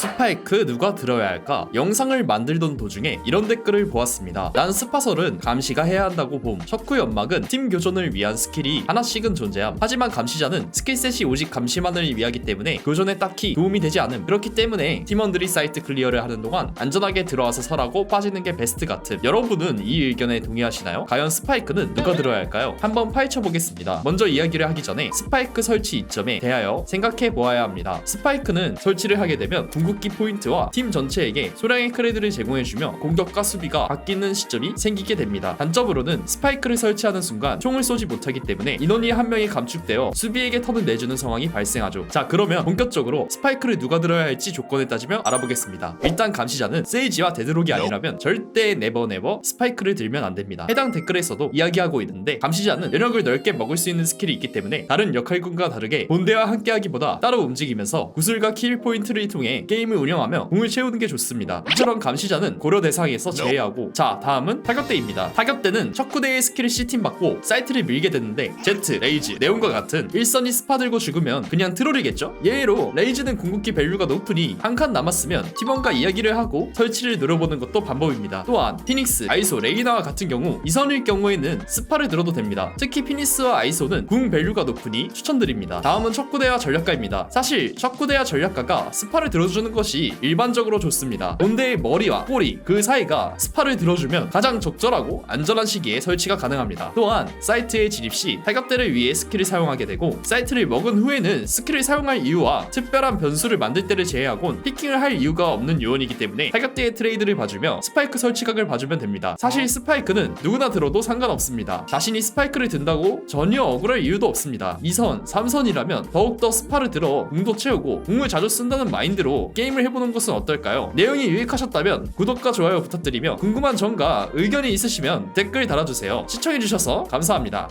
스파이크 누가 들어야 할까? 영상을 만들던 도중에 이런 댓글을 보았습니다. 난 스파설은 감시가 해야 한다고 봄. 척후 연막은 팀 교전을 위한 스킬이 하나씩은 존재함. 하지만 감시자는 스킬셋이 오직 감시만을 위하기 때문에 교전에 딱히 도움이 되지 않음. 그렇기 때문에 팀원들이 사이트 클리어를 하는 동안 안전하게 들어와서 설하고 빠지는 게 베스트 같음. 여러분은 이 의견에 동의하시나요? 과연 스파이크는 누가 들어야 할까요? 한번 파헤쳐 보겠습니다. 먼저 이야기를 하기 전에 스파이크 설치 이점에 대하여 생각해 보아야 합니다. 스파이크는 설치를 하게 되면 궁 극기 포인트와 팀 전체에게 소량의 크레드를 제공해주며 공격과 수비가 바뀌는 시점이 생기게 됩니다. 단점으로는 스파이크를 설치하는 순간 총을 쏘지 못하기 때문에 인원이 한 명이 감축되어 수비에게 턴을 내주는 상황이 발생하죠. 자 그러면 본격적으로 스파이크를 누가 들어야 할지 조건에 따지며 알아보겠습니다. 일단 감시자는 세이지와 데드록이 아니라면 절대 네버 네버 스파이크를 들면 안 됩니다. 해당 댓글에서도 이야기하고 있는데 감시자는 연역을 넓게 먹을 수 있는 스킬이 있기 때문에 다른 역할군과 다르게 본대와 함께하기보다 따로 움직이면서 구슬과 킬 포인트를 통해 게임 을 운영하며 공을 채우는 게 좋습니다. 이처럼 감시자는 고려 대상에서 제외하고 자 다음은 타격대입니다. 타격대는 척구대의 스킬을 C팀 받고 사이트를 밀게 되는데 제트, 레이즈, 네온과 같은 일선이 스파 들고 죽으면 그냥 트롤이겠죠? 예로 레이즈는 궁극기 밸류가 높으니 한 칸 남았으면 팀원과 이야기를 하고 설치를 누려보는 것도 방법입니다. 또한 피닉스, 아이소, 레이나와 같은 경우 이선일 경우에는 스파를 들어도 됩니다. 특히 피닉스와 아이소는 궁 밸류가 높으니 추천드립니다. 다음은 척구대와 전략가입니다. 사실 척구대와 전략가가 스파를 들어주는 것이 일반적으로 좋습니다. 본대의 머리와 꼬리 그 사이가 스파를 들어주면 가장 적절하고 안전한 시기에 설치가 가능합니다. 또한 사이트에 진입 시 타격대를 위해 스킬을 사용하게 되고 사이트를 먹은 후에는 스킬을 사용할 이유와 특별한 변수를 만들 때를 제외하곤 피킹을 할 이유가 없는 요원이기 때문에 타격대의 트레이드를 봐주며 스파이크 설치각을 봐주면 됩니다. 사실 스파이크는 누구나 들어도 상관없습니다. 자신이 스파이크를 든다고 전혀 억울할 이유도 없습니다. 2선, 3선이라면 더욱더 스파를 들어 궁도 채우고 궁을 자주 쓴다는 마인드로 게임을 해보는 것은 어떨까요? 내용이 유익하셨다면 구독과 좋아요 부탁드리며 궁금한 점과 의견이 있으시면 댓글 달아주세요. 시청해주셔서 감사합니다.